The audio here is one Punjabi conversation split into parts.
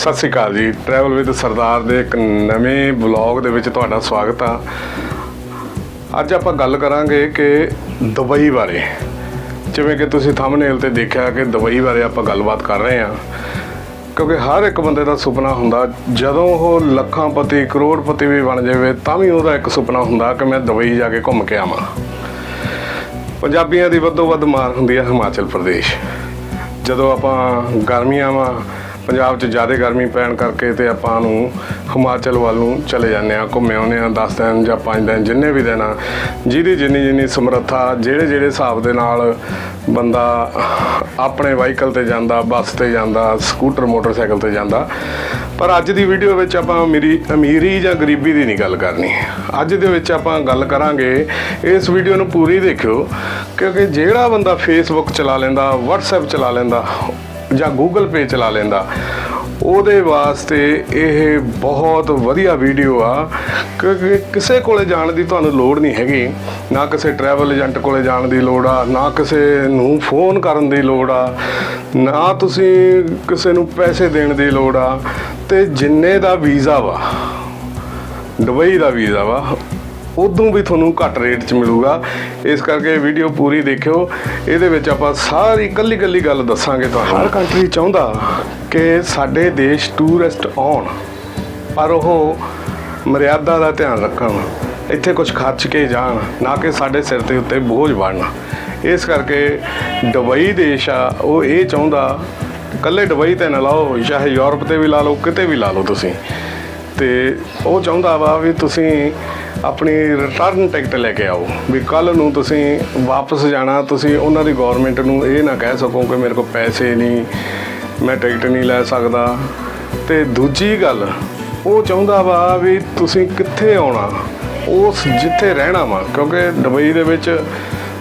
ਸਤਿ ਸ਼੍ਰੀ ਅਕਾਲ ਜੀ। ਟਰੈਵਲ ਵਿਦ ਸਰਦਾਰ ਦੇ ਇੱਕ ਨਵੇਂ ਵਲੌਗ ਦੇ ਵਿੱਚ ਤੁਹਾਡਾ ਸਵਾਗਤ ਆ। ਅੱਜ ਆਪਾਂ ਗੱਲ ਕਰਾਂਗੇ ਕਿ ਦੁਬਈ ਬਾਰੇ। ਜਿਵੇਂ ਕਿ ਤੁਸੀਂ ਥੰਬਨੇਲ ਤੇ ਦੇਖਿਆ ਕਿ ਦੁਬਈ ਬਾਰੇ ਆਪਾਂ ਗੱਲਬਾਤ ਕਰ ਰਹੇ ਹਾਂ। ਕਿਉਂਕਿ ਹਰ ਇੱਕ ਬੰਦੇ ਦਾ ਸੁਪਨਾ ਹੁੰਦਾ, ਜਦੋਂ ਉਹ ਲੱਖਾਂ ਪਤੀ ਕਰੋੜਪਤੀ ਵੀ ਬਣ ਜਾਵੇ, ਤਾਂ ਵੀ ਉਹਦਾ ਇੱਕ ਸੁਪਨਾ ਹੁੰਦਾ ਕਿ ਮੈਂ ਦੁਬਈ ਜਾ ਕੇ ਘੁੰਮ ਕੇ ਆਵਾਂ। ਪੰਜਾਬੀਆਂ ਦੀ ਵੱਧੋ ਵੱਧ ਮਾਰ ਹੁੰਦੀ ਹੈ ਹਿਮਾਚਲ ਪ੍ਰਦੇਸ਼। ਜਦੋਂ ਆਪਾਂ ਗਰਮੀਆਂ ਵਾਂ ਪੰਜਾਬ 'ਚ ਜ਼ਿਆਦਾ ਗਰਮੀ ਪੈਣ ਕਰਕੇ ਤੇ ਆਪਾਂ ਨੂੰ ਹਿਮਾਚਲ ਵੱਲ ਨੂੰ ਚਲੇ ਜਾਂਦੇ ਆ ਘੁੰਮੇ ਆਉਂਦੇ ਆ 10 ਦਿਨ ਜਾਂ 5 ਦਿਨ ਜਿੰਨੇ ਵੀ ਦਿਨ ਆ। ਜਿਹਦੀ ਜਿੰਨੀ ਜਿੰਨੀ ਸਮਰੱਥਾ, ਜਿਹੜੇ ਜਿਹੜੇ ਹਿਸਾਬ ਦੇ ਨਾਲ ਬੰਦਾ ਆਪਣੇ ਵਾਹੀਕਲ ਤੇ ਜਾਂਦਾ, ਬੱਸ ਤੇ ਜਾਂਦਾ, ਸਕੂਟਰ, ਮੋਟਰਸਾਈਕਲ ਤੇ ਜਾਂਦਾ। ਪਰ ਅੱਜ ਦੀ ਵੀਡੀਓ ਵਿੱਚ ਆਪਾਂ ਮੇਰੀ ਅਮੀਰੀ ਜਾਂ ਗਰੀਬੀ ਦੀ ਨਹੀਂ ਗੱਲ ਕਰਨੀ। ਅੱਜ ਦੇ ਵਿੱਚ ਆਪਾਂ ਗੱਲ ਕਰਾਂਗੇ, ਇਸ ਵੀਡੀਓ ਨੂੰ ਪੂਰੀ ਦੇਖਿਓ, ਕਿਉਂਕਿ ਜਿਹੜਾ ਬੰਦਾ ਫੇਸਬੁੱਕ ਚਲਾ ਲੈਂਦਾ, WhatsApp ਚਲਾ ਲੈਂਦਾ ਜਾਂ Google Pay ਚਲਾ ਲੈਂਦਾ। ਉਹਦੇ ਵਾਸਤੇ ਇਹ ਬਹੁਤ ਵਧੀਆ ਵੀਡੀਓ ਆ। ਕਿਉਂਕਿ ਕਿਸੇ ਕੋਲੇ ਜਾਣ ਦੀ ਤੁਹਾਨੂੰ ਲੋੜ ਨਹੀਂ ਹੈਗੀ। ਨਾ ਕਿਸੇ ਟਰੈਵਲ ਏਜੰਟ ਕੋਲੇ ਜਾਣ ਦੀ ਲੋੜ ਆ, ਨਾ ਕਿਸੇ ਨੂੰ ਫੋਨ ਕਰਨ ਦੀ ਲੋੜ ਆ, ਨਾ ਤੁਸੀਂ ਕਿਸੇ ਨੂੰ ਪੈਸੇ ਦੇਣ ਦੀ ਲੋੜ ਆ। ਤੇ ਜਿੰਨੇ ਦਾ ਵੀਜ਼ਾ ਵਾ, ਦੁਬਈ ਦਾ ਵੀਜ਼ਾ ਵਾ ਉਦੋਂ ਵੀ ਤੁਹਾਨੂੰ ਘੱਟ ਰੇਟ 'ਚ ਮਿਲੂਗਾ। ਇਸ ਕਰਕੇ ਵੀਡੀਓ ਪੂਰੀ ਦੇਖਿਓ। ਇਹਦੇ ਵਿੱਚ ਆਪਾਂ ਸਾਰੀ ਕੱਲੀ ਕੱਲੀ ਗੱਲ ਦੱਸਾਂਗੇ ਤੁਹਾਨੂੰ। ਹਰ ਕੰਟਰੀ ਚਾਹੁੰਦਾ ਕਿ ਸਾਡੇ ਦੇਸ਼ ਟੂਰਿਸਟ ਆਉਣ। ਪਰ ਉਹ ਮਰਿਆਦਾ ਦਾ ਧਿਆਨ ਰੱਖਣ। ਇੱਥੇ ਕੁਝ ਖਰਚ ਕੇ ਜਾਣ, ਨਾ ਕਿ ਸਾਡੇ ਸਿਰ ਦੇ ਉੱਤੇ ਬੋਝ ਬਣਨ ਇਸ ਕਰਕੇ ਦੁਬਈ ਦੇਸ਼ ਆ, ਉਹ ਇਹ ਚਾਹੁੰਦਾ, ਕੱਲੇ ਦੁਬਈ ਤੇ ਨਾ ਲਾਓ, ਚਾਹੇ ਯੂਰਪ ਤੇ ਵੀ ਲਾ ਲਓ, ਕਿਤੇ ਵੀ ਲਾ ਲਓ ਤੁਸੀਂ। ਤੇ ਉਹ ਚਾਹੁੰਦਾ ਵਾ ਵੀ ਤੁਸੀਂ ਆਪਣੀ ਰਿਟਰਨ ਟਿਕਟ ਲੈ ਕੇ ਆਓ। ਵੀ ਕੱਲ ਨੂੰ ਤੁਸੀਂ ਵਾਪਸ ਜਾਣਾ, ਤੁਸੀਂ ਉਹਨਾਂ ਦੀ ਗਵਰਨਮੈਂਟ ਨੂੰ ਇਹ ਨਾ ਕਹਿ ਸਕੋ ਕਿ ਮੇਰੇ ਕੋਲ ਪੈਸੇ ਨਹੀਂ, ਮੈਂ ਟਿਕਟ ਨਹੀਂ ਲੈ ਸਕਦਾ। ਤੇ ਦੂਜੀ ਗੱਲ, ਉਹ ਚਾਹੁੰਦਾ ਵਾ ਵੀ ਤੁਸੀਂ ਕਿੱਥੇ ਆਉਣਾ, ਉਸ ਜਿੱਥੇ ਰਹਿਣਾ ਵਾ, ਕਿਉਂਕਿ ਦੁਬਈ ਦੇ ਵਿੱਚ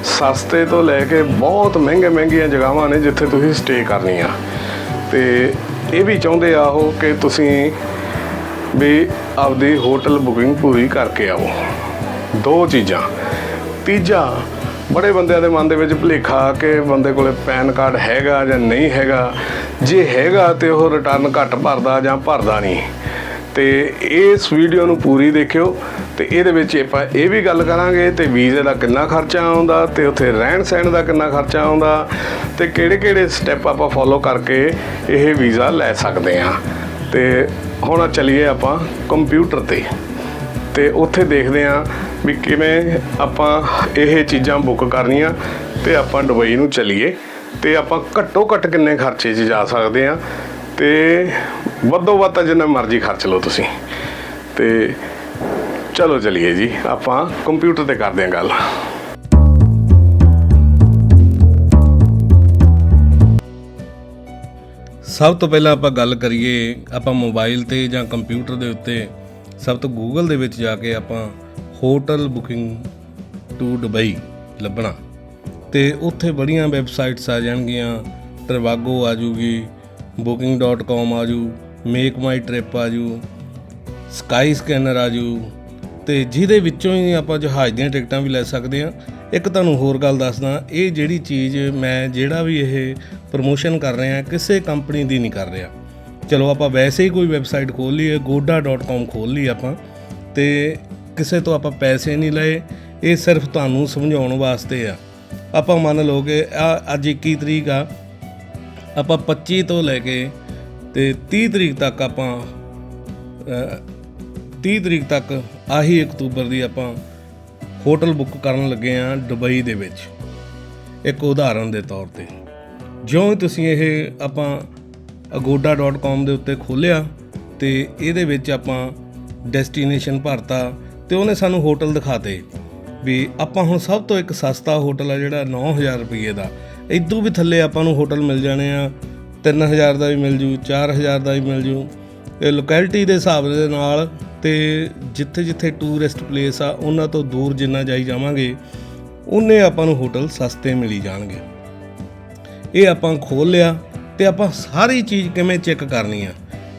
ਸਸਤੇ ਤੋਂ ਲੈ ਕੇ ਬਹੁਤ ਮਹਿੰਗੇ ਮਹਿੰਗੀਆਂ ਜਗ੍ਹਾਵਾਂ ਨੇ ਜਿੱਥੇ ਤੁਸੀਂ ਸਟੇ ਕਰਨੀ ਆ ਤੇ ਇਹ ਵੀ ਚਾਹੁੰਦੇ ਆ ਉਹ ਕਿ ਤੁਸੀਂ ਵੀ ਆਪਦੀ ਹੋਟਲ ਬੁਕਿੰਗ ਪੂਰੀ ਕਰਕੇ ਆਓ। ਦੋ ਚੀਜ਼ਾਂ। ਤੀਜਾ, ਬੜੇ ਬੰਦਿਆਂ ਦੇ ਮਨ ਦੇ ਵਿੱਚ ਭੁਲੇਖਾ ਕਿ ਬੰਦੇ ਕੋਲੇ ਪੈਨ ਕਾਰਡ ਹੈਗਾ ਜਾਂ ਨਹੀਂ ਹੈਗਾ। ਜੇ ਹੈਗਾ ਤੇ ਉਹ ਰਿਟਰਨ ਘੱਟ ਭਰਦਾ ਜਾਂ ਭਰਦਾ ਨਹੀਂ। ਤੇ ਇਸ ਵੀਡੀਓ ਨੂੰ ਪੂਰੀ ਦੇਖਿਓ ਤੇ ਇਹਦੇ ਵਿੱਚ ਆਪਾਂ ਇਹ ਵੀ ਗੱਲ ਕਰਾਂਗੇ ਤੇ ਵੀਜ਼ੇ ਦਾ ਕਿੰਨਾ ਖਰਚਾ ਆਉਂਦਾ ਤੇ ਉੱਥੇ ਰਹਿਣ ਸਹਿਣ ਦਾ ਕਿੰਨਾ ਖਰਚਾ ਆਉਂਦਾ ਤੇ ਕਿਹੜੇ-ਕਿਹੜੇ ਸਟੈਪ ਆਪਾਂ ਫੋਲੋ ਕਰਕੇ ਇਹ ਵੀਜ਼ਾ ਲੈ ਸਕਦੇ ਹਾਂ। ਤੇ ਹੁਣ ਚੱਲੀਏ ਆਪਾਂ ਕੰਪਿਊਟਰ ਤੇ। ਤੇ ਉੱਥੇ ਦੇਖਦੇ ਹਾਂ ਵੀ ਕਿਵੇਂ ਆਪਾਂ ਇਹ ਚੀਜ਼ਾਂ ਬੁੱਕ ਕਰਨੀਆਂ ਤੇ ਆਪਾਂ ਦੁਬਈ ਨੂੰ ਚੱਲੀਏ। ਤੇ ਆਪਾਂ ਘੱਟੋ ਘੱਟ ਕਿੰਨੇ ਖਰਚੇ 'ਚ ਜਾ ਸਕਦੇ ਆ ਤੇ ਵੱਧੋ ਵੱਧ ਤਾਂ ਜਿੰਨਾ ਮਰਜ਼ੀ ਖਰਚ ਲਓ ਤੁਸੀਂ। ਤੇ ਚਲੋ ਚਲੀਏ ਜੀ, ਆਪਾਂ ਕੰਪਿਊਟਰ ਤੇ ਕਰਦੇ ਹਾਂ ਗੱਲ। ਸਭ ਤੋਂ ਪਹਿਲਾਂ ਆਪਾਂ ਗੱਲ ਕਰੀਏ, ਆਪਾਂ ਮੋਬਾਈਲ ਤੇ ਜਾਂ ਕੰਪਿਊਟਰ ਦੇ ਉੱਤੇ, ਸਭ ਤੋਂ ਗੂਗਲ ਦੇ ਵਿੱਚ ਜਾ ਕੇ ਆਪਾਂ ਹੋਟਲ ਬੁਕਿੰਗ ਟੂ ਦੁਬਈ ਲੱਭਣਾ। ਤੇ ਉੱਥੇ ਬੜੀਆਂ ਵੈਬਸਾਈਟਸ ਆ ਜਾਣਗੀਆਂ ਟਰਵਾਗੋ ਆ ਜੂਗੀ booking.com ਆ ਜੂ ਮੇਕ ਮਾਈ ਟ੍ਰਿਪ ਆ ਜੂ ਸਕਾਈ ਸਕੈਨਰ ਆ ਜੂ, ਤੇ ਜਿਹਦੇ ਵਿੱਚੋਂ ਹੀ ਆਪਾਂ ਜਹਾਜ਼ ਦੀਆਂ ਟਿਕਟਾਂ ਵੀ ਲੈ ਸਕਦੇ ਆ ਇੱਕ ਤੁਹਾਨੂੰ ਹੋਰ ਗੱਲ ਦੱਸਦਾ ਇਹ ਜਿਹੜੀ ਚੀਜ਼ ਮੈਂ ਜਿਹੜਾ ਵੀ ਇਹ ਪ੍ਰਮੋਸ਼ਨ ਕਰ ਰਿਹਾ ਕਿਸੇ ਕੰਪਨੀ ਦੀ ਨਹੀਂ ਕਰ ਰਿਹਾ। ਚਲੋ ਆਪਾਂ ਵੈਸੇ ਹੀ ਕੋਈ ਵੈਬਸਾਈਟ ਖੋਲ ਲਈਏ goda.com ਖੋਲ ਲਈ ਆਪਾਂ ਤੇ ਕਿਸੇ ਤੋਂ ਆਪਾਂ ਪੈਸੇ ਨਹੀਂ ਲਏ ਇਹ ਸਿਰਫ ਤੁਹਾਨੂੰ ਸਮਝਾਉਣ ਵਾਸਤੇ ਆ। ਆਪਾਂ ਮੰਨ ਲਓ ਕਿ ਆ ਅੱਜ 21 ਤਰੀਕ ਆ ਆਪਾਂ 25 ਤੋਂ ਲੈ ਕੇ ਤੇ 30 ਤਰੀਕ ਤੱਕ ਆਪਾਂ ਅ, 30 ਤਰੀਕ ਤੱਕ ਆਹੀ ਅਕਤੂਬਰ ਦੀ ਆਪਾਂ ਹੋਟਲ ਬੁੱਕ ਕਰਨ ਲੱਗੇ ਆ ਦੁਬਈ ਦੇ ਵਿੱਚ। ਇੱਕ ਉਦਾਹਰਨ ਦੇ ਤੌਰ ਤੇ। ਜਿਉਂ ਹੀ ਤੁਸੀਂ ਇਹ ਆਪਾਂ agoda.com ਦੇ ਉੱਤੇ ਖੋਲਿਆ ਤੇ ਇਹਦੇ ਵਿੱਚ ਆਪਾਂ ਡੈਸਟੀਨੇਸ਼ਨ ਭਰਤਾ ਤੇ ਉਹਨੇ ਸਾਨੂੰ ਹੋਟਲ ਦਿਖਾਤੇ ਵੀ ਆਪਾਂ ਹੁਣ ਸਭ ਤੋਂ ਇੱਕ ਸਸਤਾ ਹੋਟਲ ਆ ਜਿਹੜਾ 9000 ਰੁਪਏ ਦਾ। ਇਦੋਂ ਵੀ ਥੱਲੇ ਆਪਾਂ ਨੂੰ ਹੋਟਲ ਮਿਲ ਜਾਣੇ ਆ 3000 ਦਾ ਵੀ ਮਿਲ ਜੂ 4000 ਦਾ ਵੀ ਮਿਲ ਜੂ। ਇਹ ਲੋਕੈਲਿਟੀ ਦੇ ਹਿਸਾਬ ਦੇ ਨਾਲ ਤੇ ਜਿੱਥੇ ਜਿੱਥੇ ਟੂਰਿਸਟ ਪਲੇਸ ਆ, ਉਹਨਾਂ ਤੋਂ ਦੂਰ ਜਿੰਨਾ ਜਾਈ ਜਾਵਾਂਗੇ, ਉਹਨੇ ਆਪਾਂ ਨੂੰ ਹੋਟਲ ਸਸਤੇ ਮਿਲੀ ਜਾਣਗੇ। ਇਹ ਆਪਾਂ ਖੋਲ ਲਿਆ ਤੇ ਆਪਾਂ ਸਾਰੀ ਚੀਜ਼ ਕਿਵੇਂ ਚੈੱਕ ਕਰਨੀ ਆ?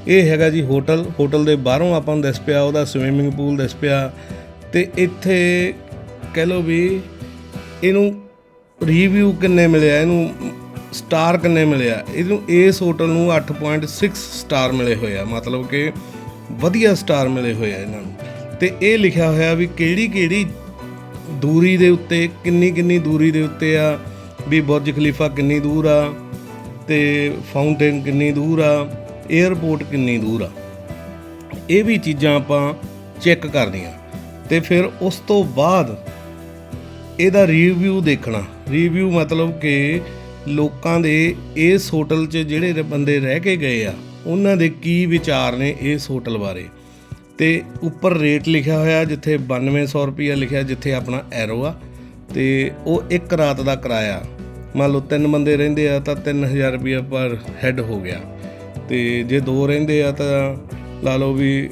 ਇਹ ਹੈਗਾ ਜੀ ਹੋਟਲ ਹੋਟਲ ਦੇ ਬਾਹਰੋਂ ਆਪਾਂ ਨੂੰ ਦਿਸ ਪਿਆ, ਉਹਦਾ ਸਵਿਮਿੰਗ ਪੂਲ ਦਿਸ ਪਿਆ ਤੇ ਇੱਥੇ ਕਹਿ ਲਓ ਵੀ ਇਹਨੂੰ ਰਿਵਿਊ ਕਿੰਨੇ ਮਿਲਿਆ, ਇਹਨੂੰ ਸਟਾਰ ਕਿੰਨੇ ਮਿਲਿਆ? ਇਹਨੂੰ ਇਸ ਹੋਟਲ ਨੂੰ 8.6 ਸਟਾਰ ਮਿਲੇ ਹੋਏ ਆ। ਮਤਲਬ ਕਿ ਵਧੀਆ ਸਟਾਰ ਮਿਲੇ ਹੋਏ ਆ ਇਹਨਾਂ ਨੂੰ। ਤੇ ਇਹ ਲਿਖਿਆ ਹੋਇਆ ਵੀ ਕਿਹੜੀ ਕਿਹੜੀ ਦੂਰੀ ਦੇ ਉੱਤੇ, ਕਿੰਨੀ ਕਿੰਨੀ ਦੂਰੀ ਦੇ ਉੱਤੇ ਆ, ਵੀ ਬੁਰਜ ਖਲੀਫਾ ਕਿੰਨੀ ਦੂਰ ਆ, ਤੇ ਫਾਊਂਟੇਨ ਕਿੰਨੀ ਦੂਰ ਆ 에ਅਰਪੋਰਟ ਕਿੰਨੀ ਦੂਰ ਆ। ਇਹ ਵੀ ਚੀਜ਼ਾਂ ਆਪਾਂ ਚੈੱਕ ਕਰਨੀਆਂ। ਤੇ ਫਿਰ ਉਸ ਤੋਂ ਬਾਅਦ ਇਹਦਾ ਰਿਵਿਊ ਦੇਖਣਾ। ਰਿਵਿਊ ਮਤਲਬ ਕਿ ਲੋਕਾਂ ਦੇ ਇਸ ਹੋਟਲ 'ਚ ਜਿਹੜੇ ਬੰਦੇ ਰਹਿ ਕੇ ਗਏ ਆ ਉਹਨਾਂ ਦੇ ਕੀ ਵਿਚਾਰ ਨੇ ਇਸ ਹੋਟਲ ਬਾਰੇ? ਤੇ ਉੱਪਰ ਰੇਟ ਲਿਖਿਆ ਹੋਇਆ, ਜਿੱਥੇ 9200 ਰੁਪਿਆ ਲਿਖਿਆ, ਜਿੱਥੇ ਆਪਣਾ ਐਰੋ ਆ, ਤੇ ਉਹ ਇੱਕ ਰਾਤ ਦਾ ਕਿਰਾਇਆ। ਮੰਨ ਲਓ ਤਿੰਨ ਬੰਦੇ ਰਹਿੰਦੇ ਆ, ਤਾਂ 3000 ਰੁਪਿਆ ਪਰ ਹੈੱਡ ਹੋ ਗਿਆ। ਤੇ ਜੇ ਦੋ ਰਹਿੰਦੇ ਆ, ਤਾਂ ਲਾ ਲਓ ਵੀ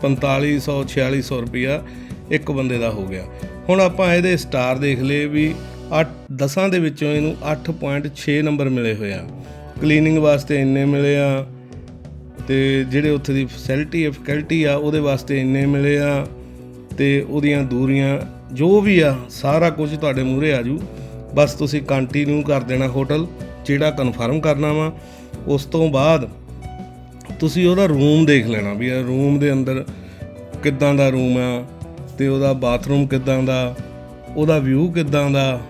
4500 4600 ਰੁਪਿਆ ਇੱਕ ਬੰਦੇ ਦਾ ਹੋ ਗਿਆ। ਹੁਣ ਆਪਾਂ ਇਹਦੇ ਸਟਾਰ ਦੇਖ ਲਏ ਵੀ 8 10 ਦੇ ਵਿੱਚੋਂ ਇਹਨੂੰ 8.6 ਨੰਬਰ ਮਿਲੇ ਹੋਏ ਆ। ਕਲੀਨਿੰਗ ਵਾਸਤੇ ਇੰਨੇ ਮਿਲੇ ਆ ਤੇ ਜਿਹੜੇ ਉੱਥੇ ਦੀ ਫੈਸਿਲਿਟੀ ਹੈ ਫੈਕਲਟੀ ਆ, ਉਹਦੇ ਵਾਸਤੇ ਇੰਨੇ ਮਿਲੇ ਆ ਤੇ ਉਹਦੀਆਂ ਦੂਰੀਆਂ ਜੋ ਵੀ ਆ, ਸਾਰਾ ਕੁਝ ਤੁਹਾਡੇ ਮੂਹਰੇ ਆ ਜੂ। ਬਸ ਤੁਸੀਂ ਕੰਟੀਨਿਊ ਕਰ ਦੇਣਾ ਹੋਟਲ ਜਿਹੜਾ ਕਨਫਰਮ ਕਰਨਾ ਵਾ। ਉਸ ਤੋਂ ਬਾਅਦ ਤੁਸੀਂ ਉਹਦਾ ਰੂਮ ਦੇਖ ਲੈਣਾ ਵੀ ਇਹ ਰੂਮ ਦੇ ਅੰਦਰ ਕਿੱਦਾਂ ਦਾ ਰੂਮ ਆ ਤੇ ਉਹਦਾ ਬਾਥਰੂਮ ਕਿੱਦਾਂ ਦਾ, ਉਹਦਾ ਵਿਊ ਕਿੱਦਾਂ ਦਾ।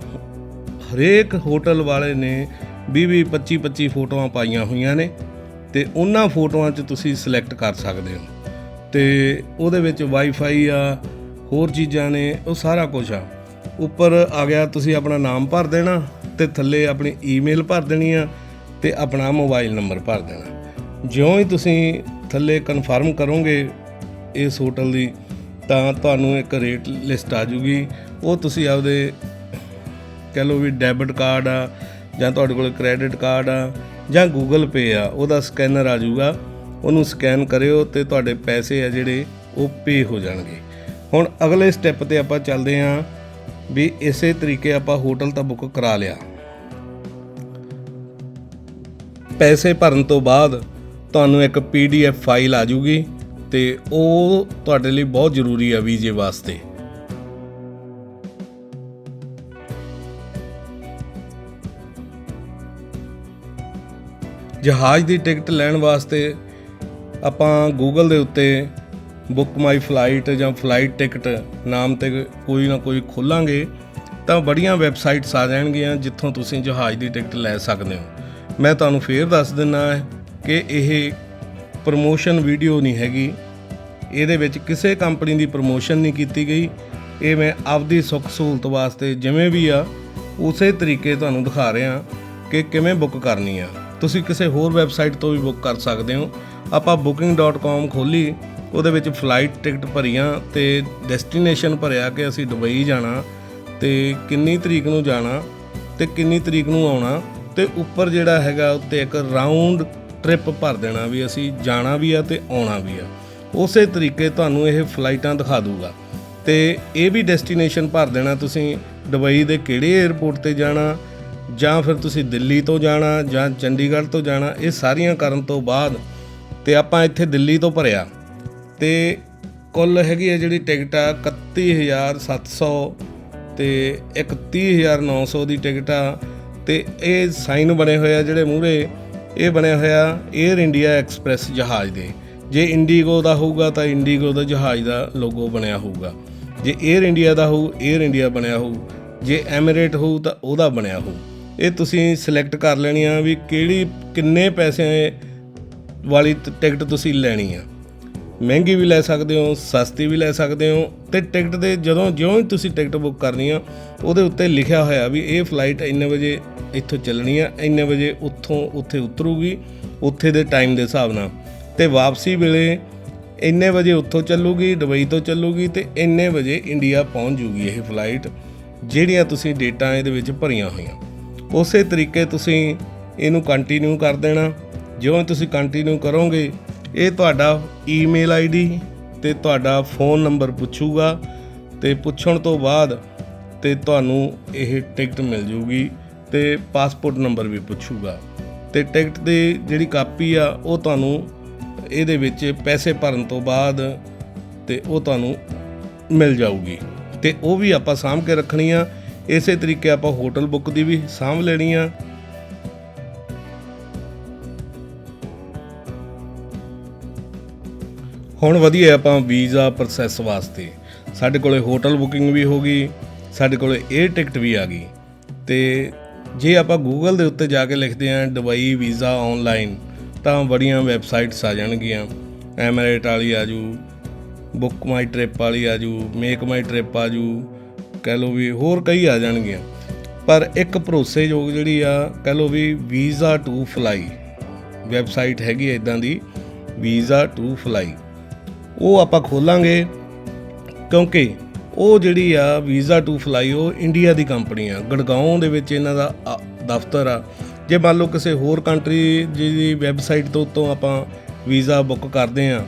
ਹਰੇਕ ਹੋਟਲ ਵਾਲੇ ਨੇ 20 20 25 25 ਫੋਟੋਆਂ ਪਾਈਆਂ ਹੋਈਆਂ ਨੇ ਤੇ ਉਹਨਾਂ ਫੋਟੋਆਂ 'ਚ ਤੁਸੀਂ ਸਿਲੈਕਟ ਕਰ ਸਕਦੇ ਹੋ। ਤੇ ਉਹਦੇ ਵਿੱਚ ਵਾਈਫਾਈ ਆ, ਹੋਰ ਚੀਜ਼ਾਂ ਨੇ, ਉਹ ਸਾਰਾ ਕੁਝ ਆ। ਉੱਪਰ ਆ ਗਿਆ, ਤੁਸੀਂ ਆਪਣਾ ਨਾਮ ਭਰ ਦੇਣਾ ਤੇ ਥੱਲੇ ਆਪਣੀ ਈਮੇਲ ਭਰ ਦੇਣੀ ਆ ਤੇ ਆਪਣਾ ਮੋਬਾਈਲ ਨੰਬਰ ਭਰ ਦੇਣਾ। ਜਿਉਂ ਹੀ ਤੁਸੀਂ ਥੱਲੇ ਕਨਫਰਮ ਕਰੋਗੇ ਇਸ ਹੋਟਲ ਦੀ, ਤਾਂ ਤੁਹਾਨੂੰ ਇੱਕ ਰੇਟ ਲਿਸਟ ਆ ਜੂਗੀ। ਉਹ ਤੁਸੀਂ ਆਪਦੇ, ਕਹਿ ਲਓ ਵੀ ਡੈਬਿਟ ਕਾਰਡ ਆ ਜਾਂ ਤੁਹਾਡੇ ਕੋਲ ਕ੍ਰੈਡਿਟ ਕਾਰਡ ਆ ਜਾਂ ਗੂਗਲ ਪੇ ਆ, ਉਹਦਾ ਸਕੈਨਰ ਆ ਜਾਊਗਾ, ਉਹਨੂੰ ਸਕੈਨ ਕਰਿਓ ਤੇ ਤੁਹਾਡੇ ਪੈਸੇ ਆ ਜਿਹੜੇ ਉਹ ਪੇ ਹੋ ਜਾਣਗੇ। ਹੁਣ ਅਗਲੇ ਸਟੈਪ ਤੇ ਆਪਾਂ ਚੱਲਦੇ ਆਂ ਵੀ ਇਸੇ ਤਰੀਕੇ ਆਪਾਂ ਹੋਟਲ ਤਾਂ ਬੁੱਕ ਕਰਾ ਲਿਆ। ਪੈਸੇ ਭਰਨ ਤੋਂ ਬਾਅਦ ਤੁਹਾਨੂੰ ਇੱਕ ਪੀਡੀਐਫ ਫਾਈਲ ਆ ਜੂਗੀ ਤੇ ਉਹ ਤੁਹਾਡੇ ਲਈ ਬਹੁਤ ਜ਼ਰੂਰੀ ਆ ਵੀਜ਼ੇ ਵਾਸਤੇ। ਜਹਾਜ਼ ਦੀ ਟਿਕਟ ਲੈਣ ਵਾਸਤੇ ਆਪਾਂ ਗੂਗਲ ਦੇ ਉੱਤੇ ਬੁੱਕ ਮਾਈ ਫਲਾਈਟ ਜਾਂ ਫਲਾਈਟ ਟਿਕਟ ਨਾਮ ਤੇ ਕੋਈ ਨਾ ਕੋਈ ਖੋਲਾਂਗੇ ਤਾਂ ਬੜੀਆਂ ਵੈਬਸਾਈਟਸ ਆ ਜਾਣਗੀਆਂ ਜਿੱਥੋਂ ਤੁਸੀਂ ਜਹਾਜ਼ ਦੀ ਟਿਕਟ ਲੈ ਸਕਦੇ ਹੋ। ਮੈਂ ਤੁਹਾਨੂੰ ਫੇਰ ਦੱਸ ਦਿੰਨਾ ਕਿ ਇਹ ਪ੍ਰੋਮੋਸ਼ਨ ਵੀਡੀਓ ਨਹੀਂ ਹੈਗੀ। ਇਹਦੇ ਵਿੱਚ ਕਿਸੇ ਕੰਪਨੀ ਦੀ ਪ੍ਰੋਮੋਸ਼ਨ ਨਹੀਂ ਕੀਤੀ ਗਈ। ਇਹ ਮੈਂ ਆਪਦੀ ਸੁੱਖ ਸਹੂਲਤ ਵਾਸਤੇ ਜਿਵੇਂ ਵੀ ਆ, ਉਸੇ ਤਰੀਕੇ ਤੁਹਾਨੂੰ ਦਿਖਾ ਰਿਹਾ ਕਿ ਕਿਵੇਂ ਬੁੱਕ ਕਰਨੀ ਆ। ਤੁਸੀਂ ਕਿਸੇ ਹੋਰ ਵੈਬਸਾਈਟ ਤੋਂ ਵੀ ਬੁੱਕ ਕਰ ਸਕਦੇ ਹੋ। ਆਪਾਂ booking.com ਖੋਲੀ, ਉਹਦੇ ਵਿੱਚ ਫਲਾਈਟ ਟਿਕਟ ਭਰੀਆਂ ਤੇ ਡੈਸਟੀਨੇਸ਼ਨ ਭਰਿਆ ਕਿ ਅਸੀਂ ਦੁਬਈ ਜਾਣਾ ਤੇ ਕਿੰਨੀ ਤਰੀਕ ਨੂੰ ਜਾਣਾ ਤੇ ਕਿੰਨੀ ਤਰੀਕ ਨੂੰ ਆਉਣਾ ਤੇ ਉੱਪਰ ਜਿਹੜਾ ਹੈਗਾ ਉੱਤੇ ਇੱਕ ਰਾਉਂਡ ਟ੍ਰਿਪ ਭਰ ਦੇਣਾ ਵੀ ਅਸੀਂ ਜਾਣਾ ਵੀ ਆ ਤੇ ਆਉਣਾ ਵੀ ਆ। ਉਸੇ ਤਰੀਕੇ ਤੁਹਾਨੂੰ ਇਹ ਫਲਾਈਟਾਂ ਦਿਖਾ ਦੂਗਾ। ਤੇ ਇਹ ਵੀ ਡੈਸਟੀਨੇਸ਼ਨ ਭਰ ਦੇਣਾ ਤੁਸੀਂ, ਦੁਬਈ ਦੇ ਕਿਹੜੇ 에ਅਰਪੋਰਟ ਤੇ ਜਾਣਾ ਜਾਂ ਫਿਰ ਤੁਸੀਂ ਦਿੱਲੀ ਤੋਂ ਜਾਣਾ ਜਾਂ ਚੰਡੀਗੜ੍ਹ ਤੋਂ ਜਾਣਾ, ਇਹ ਸਾਰੀਆਂ ਕਰਨ ਤੋਂ ਬਾਅਦ ਤੇ ਆਪਾਂ ਇੱਥੇ ਦਿੱਲੀ ਤੋਂ ਭਰਿਆ। ਤੇ ਕੁੱਲ ਹੈਗੀ ਹੈ ਜਿਹੜੀ ਟਿਕਟ ਆ 31700 ਤੇ 31900 ਦੀ ਟਿਕਟ ਆ। ਤੇ ਇਹ ਸਾਈਨ ਬਣੇ ਹੋਏ ਆ ਜਿਹੜੇ ਮੂਹਰੇ, ਇਹ ਬਣਿਆ ਹੋਇਆ 에ਅਰ ਇੰਡੀਆ ਐਕਸਪ੍ਰੈਸ ਜਹਾਜ਼ ਦੇ। ਜੇ ਇੰਡੀਗੋ ਦਾ ਹੋਊਗਾ ਤਾਂ ਇੰਡੀਗੋ ਦਾ ਜਹਾਜ਼ ਦਾ ਲੋਗੋ ਬਣਿਆ ਹੋਊਗਾ। ਜੇ 에ਅਰ ਇੰਡੀਆ ਦਾ ਹੋਊ 에ਅਰ ਇੰਡੀਆ ਬਣਿਆ ਹੋਊ। ਜੇ ਐਮੀਰੇਟ ਹੋਊ ਤਾਂ ਉਹਦਾ ਬਣਿਆ ਹੋਊ। ਇਹ ਤੁਸੀਂ ਸਿਲੈਕਟ ਕਰ ਲੈਣੀ ਆ ਵੀ ਕਿਹੜੀ, ਕਿੰਨੇ ਪੈਸੇ ਵਾਲੀ ਟਿਕਟ ਤੁਸੀਂ ਲੈਣੀ ਆ। ਮਹਿੰਗੀ ਵੀ ਲੈ ਸਕਦੇ ਹੋ, ਸਸਤੀ ਵੀ ਲੈ ਸਕਦੇ ਹੋ ਤੇ ਟਿਕਟ ਦੇ ਜਦੋਂ, ਜਿਉਂ ਹੀ ਤੁਸੀਂ ਟਿਕਟ ਬੁੱਕ ਕਰਨੀ ਆ, ਉਹਦੇ ਉੱਤੇ ਲਿਖਿਆ ਹੋਇਆ ਵੀ ਇਹ ਫਲਾਈਟ ਇੰਨੇ ਵਜੇ ਇੱਥੋਂ ਚੱਲਣੀ ਆ, ਇੰਨੇ ਵਜੇ ਉੱਥੋਂ, ਉੱਥੇ ਉਤਰੂਗੀ, ਉੱਥੇ ਦੇ ਟਾਈਮ ਦੇ ਹਿਸਾਬ ਨਾਲ। ਤੇ ਵਾਪਸੀ ਵੇਲੇ ਇੰਨੇ ਵਜੇ ਉੱਥੋਂ ਚੱਲੂਗੀ, ਦੁਬਈ ਤੋਂ ਚੱਲੂਗੀ ਤੇ ਇੰਨੇ ਵਜੇ ਇੰਡੀਆ ਪਹੁੰਚ ਜੂਗੀ ਇਹ ਫਲਾਈਟ ਜਿਹੜੀਆਂ ਤੁਸੀਂ ਡੇਟਾ ਇਹਦੇ ਵਿੱਚ ਭਰੀਆਂ ਹੋਈਆਂ। ਉਸੇ ਤਰੀਕੇ ਤੁਸੀਂ ਇਹਨੂੰ ਕੰਟੀਨਿਊ ਕਰ ਦੇਣਾ। ਜਿਉਂ ਤੁਸੀਂ ਕੰਟੀਨਿਊ ਕਰੋਗੇ, ਇਹ ਤੁਹਾਡਾ ਈਮੇਲ ਆਈਡੀ ਤੇ ਤੁਹਾਡਾ ਫੋਨ ਨੰਬਰ ਪੁੱਛੂਗਾ ਤੇ ਪੁੱਛਣ ਤੋਂ ਬਾਅਦ ਤੇ ਤੁਹਾਨੂੰ ਇਹ ਟਿਕਟ ਮਿਲ ਜੂਗੀ ਤੇ ਪਾਸਪੋਰਟ ਨੰਬਰ ਵੀ ਪੁੱਛੂਗਾ। ਤੇ ਟਿਕਟ ਦੀ ਜਿਹੜੀ ਕਾਪੀ ਆ, ਉਹ ਤੁਹਾਨੂੰ ਇਹਦੇ ਵਿੱਚ ਪੈਸੇ ਭਰਨ ਤੋਂ ਬਾਅਦ ਤੇ ਉਹ ਤੁਹਾਨੂੰ ਮਿਲ ਜਾਊਗੀ। ਤੇ ਉਹ ਵੀ ਆਪਾਂ ਸਾਂਭ ਕੇ ਰੱਖਣੀ ਆ। ਇਸੇ ਤਰੀਕੇ ਆਪਾਂ ਹੋਟਲ ਬੁੱਕ ਦੀ ਵੀ ਸਾਂਭ ਲੈਣੀ ਆ। ਹੁਣ ਵਧੀਆ ਆਪਾਂ ਵੀਜ਼ਾ ਪ੍ਰੋਸੈਸ ਵਾਸਤੇ। ਸਾਡੇ ਕੋਲੇ ਹੋਟਲ ਬੁਕਿੰਗ ਵੀ ਹੋ ਗਈ, ਸਾਡੇ ਕੋਲੇ 에ਅਰ ਟਿਕਟ ਵੀ ਆ ਗਈ। ਤੇ ਜੇ ਆਪਾਂ ਗੂਗਲ ਦੇ ਉੱਤੇ ਜਾ ਕੇ ਲਿਖਦੇ ਆਂ, ਦੁਬਈ ਵੀਜ਼ਾ ਆਨਲਾਈਨ ਤਾਂ ਬੜੀਆਂ ਵੈਬਸਾਈਟਸ ਆ ਜਾਣਗੀਆਂ। ਐਮਰੇਟ ਵਾਲੀ ਆ ਜੂ ਬੁੱਕ ਮਾਈ ਟ੍ਰਿਪ ਵਾਲੀ ਆ ਜੂ ਮੇਕ ਮਾਈ ਟ੍ਰਿਪ ਆ ਜੂ ਕਹਿ ਲਓ ਵੀ ਹੋਰ ਕਈ ਆ ਜਾਣਗੀਆਂ। ਪਰ ਇੱਕ ਭਰੋਸੇਯੋਗ ਜਿਹੜੀ ਆ ਕਹਿ ਲਓ ਵੀ ਵੀਜ਼ਾ ਟੂ ਫਲਾਈ ਵੈਬਸਾਈਟ ਹੈਗੀ ਇਦਾਂ ਦੀ ਵੀਜ਼ਾ ਟੂ ਫਲਾਈ ਉਹ ਆਪਾਂ ਖੋਲਾਂਗੇ ਕਿਉਂਕਿ ਉਹ ਜਿਹੜੀ ਆ ਵੀਜ਼ਾ ਟੂ ਫਲਾਈ ਉਹ ਇੰਡੀਆ ਦੀ ਕੰਪਨੀ ਆ। ਗੜਗਾਉਂ ਦੇ ਵਿੱਚ ਇਹਨਾਂ ਦਾ ਅ, ਦਫ਼ਤਰ ਆ। ਜੇ ਮੰਨ ਲਓ ਕਿਸੇ ਹੋਰ ਕੰਟਰੀ ਦੀ ਵੈਬਸਾਈਟ ਤੋਂ ਉੱਤੋਂ ਆਪਾਂ ਵੀਜ਼ਾ ਬੁੱਕ ਕਰਦੇ ਆ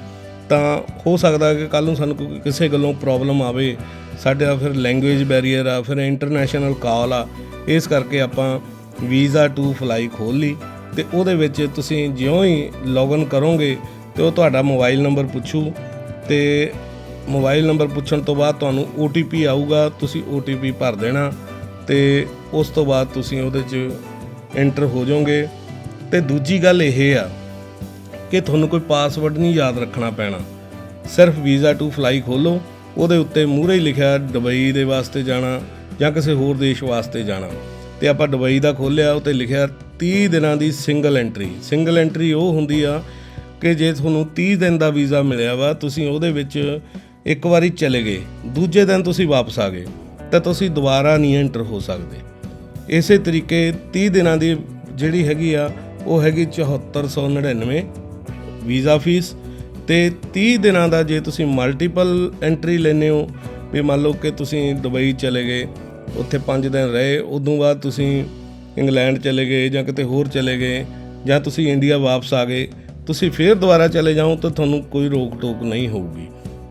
ਤਾਂ ਹੋ ਸਕਦਾ ਕਿ ਕੱਲ ਨੂੰ ਸਾਨੂੰ ਕੋਈ ਕਿਸੇ ਗੱਲੋਂ ਪ੍ਰੋਬਲਮ ਆਵੇ। ਸਾਡਾ ਫਿਰ ਲੈਂਗੁਏਜ ਬੈਰੀਅਰ ਆ, ਫਿਰ ਇੰਟਰਨੈਸ਼ਨਲ ਕਾਲ ਆ। ਇਸ ਕਰਕੇ ਆਪਾਂ ਵੀਜ਼ਾ ਟੂ ਫਲਾਈ ਖੋਲ ਲਈ ਤੇ ਉਹਦੇ ਵਿੱਚ ਤੁਸੀਂ ਜਿਉਂ ਹੀ ਲੌਗਇਨ ਕਰੋਗੇ ਤੇ ਉਹ ਤੁਹਾਡਾ ਮੋਬਾਈਲ ਨੰਬਰ ਪੁੱਛੂ ਤੇ ਮੋਬਾਈਲ ਨੰਬਰ ਪੁੱਛਣ ਤੋਂ ਬਾਅਦ ਤੁਹਾਨੂੰ OTP ਆਊਗਾ, ਤੁਸੀਂ OTP ਭਰ ਦੇਣਾ ਤੇ ਉਸ ਤੋਂ ਬਾਅਦ ਤੁਸੀਂ ਉਹਦੇ 'ਚ ਐਂਟਰ ਹੋ ਜਾਓਗੇ। ਤੇ ਦੂਜੀ ਗੱਲ ਇਹ ਆ ਕਿ ਤੁਹਾਨੂੰ ਕੋਈ ਪਾਸਵਰਡ ਨਹੀਂ ਯਾਦ ਰੱਖਣਾ ਪੈਣਾ। ਸਿਰਫ ਵੀਜ਼ਾ ਟੂ ਫਲਾਈ ਖੋਲੋ ਉਹਦੇ ਉੱਤੇ ਮੂਹਰੇ ਹੀ ਲਿਖਿਆ ਦੁਬਈ ਦੇ ਵਾਸਤੇ ਜਾਣਾ ਜਾਂ ਕਿਸੇ ਹੋਰ ਦੇਸ਼ ਵਾਸਤੇ ਜਾਣਾ। ਤੇ ਆਪਾਂ ਦੁਬਈ ਦਾ ਖੋਲਿਆ ਉੱਤੇ ਲਿਖਿਆ 30 ਦਿਨਾਂ ਦੀ ਸਿੰਗਲ ਐਂਟਰੀ ਸਿੰਗਲ ਐਂਟਰੀ ਉਹ ਹੁੰਦੀ ਆ ਕਿ ਜੇ ਤੁਹਾਨੂੰ 30 ਦਿਨ ਦਾ ਵੀਜ਼ਾ ਮਿਲਿਆ ਵਾ, ਤੁਸੀਂ ਉਹਦੇ ਵਿੱਚ ਇੱਕ ਵਾਰੀ ਚਲੇ ਗਏ, ਦੂਜੇ ਦਿਨ ਤੁਸੀਂ ਵਾਪਸ ਆ ਗਏ, ਤਾਂ ਤੁਸੀਂ ਦੁਬਾਰਾ ਨਹੀਂ ਐਂਟਰ ਹੋ ਸਕਦੇ। ਇਸੇ ਤਰੀਕੇ 30 ਦਿਨਾਂ ਦੀ ਜਿਹੜੀ ਹੈਗੀ ਆ, ਉਹ ਹੈਗੀ 7499 ਵੀਜ਼ਾ ਫੀਸ ਤੇ 30 ਦਿਨਾਂ ਦਾ ਜੇ ਤੁਸੀਂ ਮਲਟੀਪਲ ਐਂਟਰੀ ਲੈਨੇ ਹੋ, ਵੀ ਮੰਨ ਲਓ ਕਿ ਤੁਸੀਂ ਦੁਬਈ ਚਲੇ ਗਏ, ਉੱਥੇ 5 ਦਿਨ ਰਹੇ, ਉਦੋਂ ਬਾਅਦ ਤੁਸੀਂ ਇੰਗਲੈਂਡ ਚਲੇ ਗਏ ਜਾਂ ਕਿਤੇ ਹੋਰ ਚਲੇ ਗਏ ਜਾਂ ਤੁਸੀਂ ਇੰਡੀਆ ਵਾਪਸ ਆ ਗਏ, ਤੁਸੀਂ ਫੇਰ ਦੁਬਾਰਾ ਚਲੇ ਜਾਓ ਤਾਂ ਤੁਹਾਨੂੰ ਕੋਈ ਰੋਕ ਟੋਕ ਨਹੀਂ ਹੋਊਗੀ।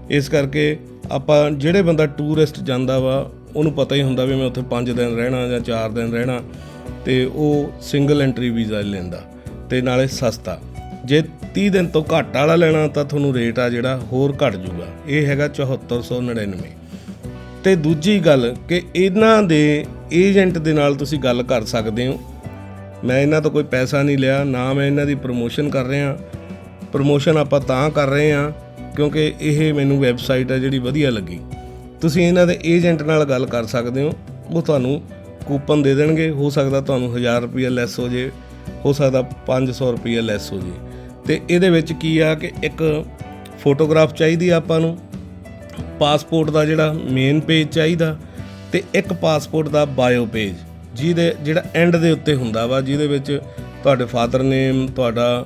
ਇਸ ਕਰਕੇ ਆਪਾਂ ਜਿਹੜੇ ਬੰਦਾ ਟੂਰਿਸਟ ਜਾਂਦਾ ਵਾ, ਉਹਨੂੰ ਪਤਾ ਹੀ ਹੁੰਦਾ ਵੀ ਮੈਂ ਉੱਥੇ 5 ਦਿਨ ਰਹਿਣਾ ਜਾਂ 4 ਦਿਨ ਰਹਿਣਾ ਤੇ ਉਹ ਸਿੰਗਲ ਐਂਟਰੀ ਵੀਜ਼ਾ ਲੈਂਦਾ ਤੇ ਨਾਲੇ ਸਸਤਾ। ਜੇ 30 ਦਿਨ ਤੋਂ ਘੱਟ ਵਾਲਾ ਲੈਣਾ ਤਾਂ ਤੁਹਾਨੂੰ ਰੇਟ ਆ ਜਿਹੜਾ ਹੋਰ ਘਟ ਜੂਗਾ ਇਹ ਹੈਗਾ 7499 ਤੇ ਦੂਜੀ ਗੱਲ ਕਿ ਇਹਨਾਂ ਦੇ ਏਜੰਟ ਦੇ ਨਾਲ ਤੁਸੀਂ ਗੱਲ ਕਰ ਸਕਦੇ ਹੋ। ਮੈਂ ਇਹਨਾਂ ਤੋਂ ਕੋਈ ਪੈਸਾ ਨਹੀਂ ਲਿਆ, ਨਾ ਮੈਂ ਇਹਨਾਂ ਦੀ ਪ੍ਰੋਮੋਸ਼ਨ ਕਰ ਰਿਹਾ। ਪ੍ਰੋਮੋਸ਼ਨ ਆਪਾਂ ਤਾਂ ਕਰ ਰਹੇ ਹਾਂ ਕਿਉਂਕਿ ਇਹ ਮੈਨੂੰ ਵੈਬਸਾਈਟ ਆ ਜਿਹੜੀ ਵਧੀਆ ਲੱਗੀ। ਤੁਸੀਂ ਇਹਨਾਂ ਦੇ ਏਜੰਟ ਨਾਲ ਗੱਲ ਕਰ ਸਕਦੇ ਹੋ। ਉਹ ਤੁਹਾਨੂੰ ਕੂਪਨ ਦੇ ਦੇਣਗੇ। ਹੋ ਸਕਦਾ ਤੁਹਾਨੂੰ 1000 ਰੁਪਏ ਲੈਸ ਹੋ ਜੇ, ਹੋ ਸਕਦਾ 500 ਰੁਪਏ ਲੈਸ ਹੋ ਜੇ। ਤੇ ਇਹਦੇ ਵਿੱਚ ਕੀ ਆ ਕਿ ਇੱਕ ਫੋਟੋਗ੍ਰਾਫ ਚਾਹੀਦੀ ਆਪਾਂ ਨੂੰ, ਪਾਸਪੋਰਟ ਦਾ ਜਿਹੜਾ ਮੇਨ ਪੇਜ ਚਾਹੀਦਾ ਤੇ ਇੱਕ ਪਾਸਪੋਰਟ ਦਾ ਬਾਇਓ ਪੇਜ ਜਿਹਦੇ ਜਿਹੜਾ ਐਂਡ ਦੇ ਉੱਤੇ ਹੁੰਦਾ ਵਾ, ਜਿਹਦੇ ਵਿੱਚ ਤੁਹਾਡੇ ਫਾਦਰ ਨੇਮ ਤੁਹਾਡਾ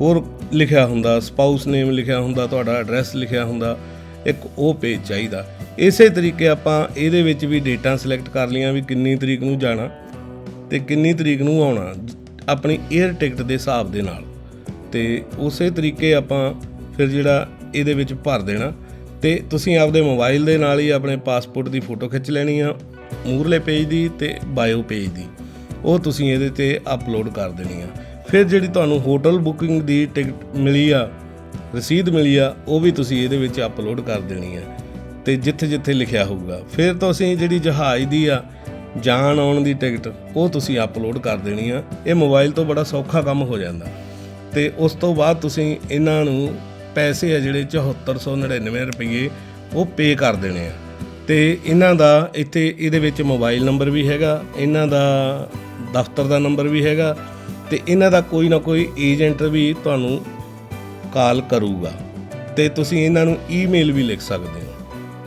ਹੋਰ ਲਿਖਿਆ ਹੁੰਦਾ ਸਪਾਊਸ ਨੇਮ ਲਿਖਿਆ ਹੁੰਦਾ, ਤੁਹਾਡਾ ਐਡਰੈਸ ਲਿਖਿਆ ਹੁੰਦਾ, ਇੱਕ ਉਹ ਪੇਜ ਚਾਹੀਦਾ। ਇਸੇ ਤਰੀਕੇ ਆਪਾਂ ਇਹਦੇ ਵਿੱਚ ਵੀ ਡੇਟਾ ਸਿਲੈਕਟ ਕਰ ਲਈਆਂ ਵੀ ਕਿੰਨੀ ਤਰੀਕ ਨੂੰ ਜਾਣਾ ਤੇ ਕਿੰਨੀ ਤਰੀਕ ਨੂੰ ਆਉਣਾ, ਆਪਣੀ 에ਅਰ ਟਿਕਟ ਦੇ ਹਿਸਾਬ ਦੇ ਨਾਲ। ਤੇ ਉਸੇ ਤਰੀਕੇ ਆਪਾਂ ਫਿਰ ਜਿਹੜਾ ਇਹਦੇ ਵਿੱਚ ਭਰ ਦੇਣਾ। ਤੇ ਤੁਸੀਂ ਆਪਦੇ ਮੋਬਾਈਲ ਦੇ ਨਾਲ ਹੀ ਆਪਣੇ ਪਾਸਪੋਰਟ ਦੀ ਫੋਟੋ ਖਿੱਚ ਲੈਣੀ ਆ ਮੂਰਲੇ ਪੇਜ ਦੀ ਤੇ ਬਾਇਓ ਪੇਜ ਦੀ। ਉਹ ਤੁਸੀਂ ਇਹਦੇ ਤੇ ਅਪਲੋਡ ਕਰ ਦੇਣੀ ਆ। ਫਿਰ ਜਿਹੜੀ ਤੁਹਾਨੂੰ ਹੋਟਲ ਬੁਕਿੰਗ ਦੀ ਟਿਕਟ ਮਿਲੀ ਆ, ਰਸੀਦ ਮਿਲੀ ਆ, ਉਹ ਵੀ ਤੁਸੀਂ ਇਹਦੇ ਵਿੱਚ ਅਪਲੋਡ ਕਰ ਦੇਣੀ ਆ। ਤੇ ਜਿੱਥੇ ਜਿੱਥੇ ਲਿਖਿਆ ਹੋਊਗਾ। ਫਿਰ ਤੁਸੀਂ ਜਿਹੜੀ ਜਹਾਜ਼ ਦੀ ਆ, ਜਾਣ ਆਉਣ ਦੀ ਟਿਕਟ, ਉਹ ਤੁਸੀਂ ਅਪਲੋਡ ਕਰ ਦੇਣੀ ਆ। ਇਹ ਮੋਬਾਈਲ ਤੋਂ ਬੜਾ ਸੌਖਾ ਕੰਮ ਹੋ ਜਾਂਦਾ। ਤੇ ਉਸ ਤੋਂ ਬਾਅਦ ਤੁਸੀਂ ਇਹਨਾਂ ਨੂੰ ਪੈਸੇ ਆ ਜਿਹੜੇ 7499 ਰੁਪਏ ਉਹ ਪੇ ਕਰ ਦੇਣੇ ਆ। ਤੇ ਇਹਨਾਂ ਦਾ ਇੱਥੇ ਇਹਦੇ ਵਿੱਚ ਮੋਬਾਈਲ ਨੰਬਰ ਵੀ ਹੈਗਾ, ਇਹਨਾਂ ਦਾ ਦਫ਼ਤਰ ਦਾ ਨੰਬਰ ਵੀ ਹੈਗਾ ਤੇ ਇਹਨਾਂ ਦਾ ਕੋਈ ਨਾ ਕੋਈ ਏਜੰਟ ਵੀ ਤੁਹਾਨੂੰ ਕਾਲ ਕਰੂਗਾ। ਤੇ ਤੁਸੀਂ ਇਹਨਾਂ ਨੂੰ ਈਮੇਲ ਵੀ ਲਿਖ ਸਕਦੇ ਹੋ।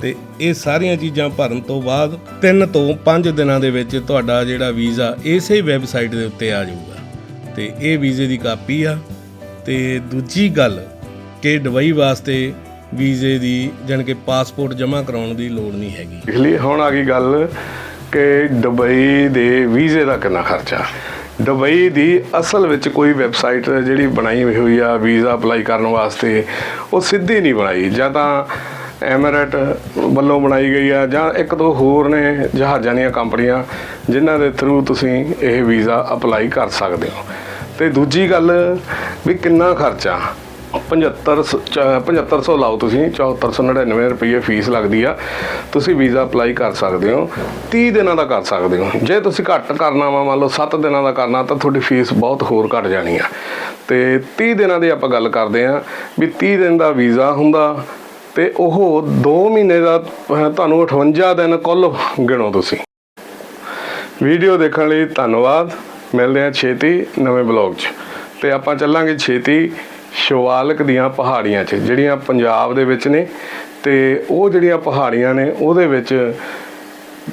ਤੇ ਇਹ ਸਾਰੀਆਂ ਚੀਜ਼ਾਂ ਭਰਨ ਤੋਂ ਬਾਅਦ 3 ਤੋਂ 5 ਦਿਨਾਂ ਦੇ ਵਿੱਚ ਤੁਹਾਡਾ ਜਿਹੜਾ ਵੀਜ਼ਾ ਇਸੇ ਵੈਬਸਾਈਟ ਦੇ ਉੱਤੇ ਆ ਜਾਊਗਾ। ਤੇ ਇਹ ਵੀਜ਼ੇ ਦੀ ਕਾਪੀ ਆ ਤੇ ਦੂਜੀ ਗੱਲ ਕਿ ਦੁਬਈ ਵਾਸਤੇ ਵੀਜ਼ੇ ਦੀ ਜਾਣੀ ਕਿ ਪਾਸਪੋਰਟ ਜਮ੍ਹਾਂ ਕਰਾਉਣ ਦੀ ਲੋੜ ਨਹੀਂ ਹੈਗੀ। ਇਸ ਲਈ ਹੁਣ ਆ ਗਈ ਗੱਲ ਕਿ ਦੁਬਈ ਦੇ ਵੀਜ਼ੇ ਦਾ ਕਿੰਨਾ ਖਰਚਾ। ਦੁਬਈ ਦੀ ਅਸਲ ਵਿੱਚ ਕੋਈ ਵੈਬਸਾਈਟ ਜਿਹੜੀ ਬਣਾਈ ਹੋਈ ਆ, ਵੀਜ਼ਾ ਅਪਲਾਈ ਕਰਨ ਵਾਸਤੇ, ਉਹ ਸਿੱਧੀ ਨਹੀਂ ਬਣਾਈ। ਜਾਂ ਤਾਂ ਐਮਰੇਟ ਵੱਲੋਂ ਬਣਾਈ ਗਈ ਆ, ਜਾਂ ਇੱਕ ਦੋ ਹੋਰ ਨੇ ਜਹਾਜ਼ਾਂ ਦੀਆਂ ਕੰਪਨੀਆਂ, ਜਿਨ੍ਹਾਂ ਦੇ ਥਰੂ ਤੁਸੀਂ ਇਹ ਵੀਜ਼ਾ ਅਪਲਾਈ ਕਰ ਸਕਦੇ ਹੋ। ਤੇ ਦੂਜੀ ਗੱਲ ਵੀ ਕਿੰਨਾ ਖਰਚਾ? 75 7500 ਲਾਓ ਤੁਸੀਂ 7499 ਰੁਪਏ ਫੀਸ ਲੱਗਦੀ ਆ। ਤੁਸੀਂ ਵੀਜ਼ਾ ਅਪਲਾਈ ਕਰ ਸਕਦੇ ਹੋ 30 ਦਿਨਾਂ ਦਾ ਕਰ ਸਕਦੇ ਹੋ। ਜੇ ਤੁਸੀਂ ਘੱਟ ਕਰਨਾ ਵਾ, ਮੰਨ ਲਓ 7 ਦਿਨਾਂ ਦਾ ਕਰਨਾ, ਤਾਂ ਤੁਹਾਡੀ ਫੀਸ ਬਹੁਤ ਹੋਰ ਘਟ ਜਾਣੀ ਆ। ਤੇ 30 ਦਿਨਾਂ ਦੀ ਆਪਾਂ ਗੱਲ ਕਰਦੇ ਆ ਵੀ 30 ਦਿਨ ਦਾ ਵੀਜ਼ਾ ਹੁੰਦਾ ਤੇ ਉਹ 2 ਮਹੀਨੇ ਦਾ ਤੁਹਾਨੂੰ 58 ਦਿਨ ਕੁੱਲ ਗਿਣੋ ਤੁਸੀਂ। ਵੀਡੀਓ ਦੇਖਣ ਲਈ ਧੰਨਵਾਦ। ਮਿਲਦੇ ਹਾਂ ਛੇਤੀ ਨਵੇਂ ਬਲੌਗ 'ਚ। ਤੇ ਆਪਾਂ ਚੱਲਾਂਗੇ ਛੇਤੀ ਸ਼ਿਵਾਲਕ ਦੀਆਂ ਪਹਾੜੀਆਂ 'ਚ, ਜਿਹੜੀਆਂ ਪੰਜਾਬ ਦੇ ਵਿੱਚ ਨੇ। ਤੇ ਉਹ ਜਿਹੜੀਆਂ ਪਹਾੜੀਆਂ ਨੇ, ਉਹਦੇ ਵਿੱਚ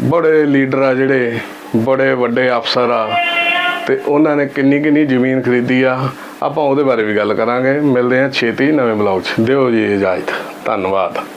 ਬੜੇ ਲੀਡਰ ਆ ਜਿਹੜੇ, ਬੜੇ ਵੱਡੇ ਅਫਸਰ ਆ। ਤੇ ਉਹਨਾਂ ਨੇ ਕਿੰਨੀ ਕਿੰਨੀ ਜ਼ਮੀਨ ਖਰੀਦੀ ਆ। ਆਪਾਂ ਉਹਦੇ ਬਾਰੇ ਵੀ ਗੱਲ ਕਰਾਂਗੇ। ਮਿਲਦੇ ਹਾਂ ਛੇਤੀ ਨਵੇਂ ਬਲੌਗ 'ਚ। ਦਿਓ ਜੀ ਇਜਾਜ਼ਤ। ਧੰਨਵਾਦ।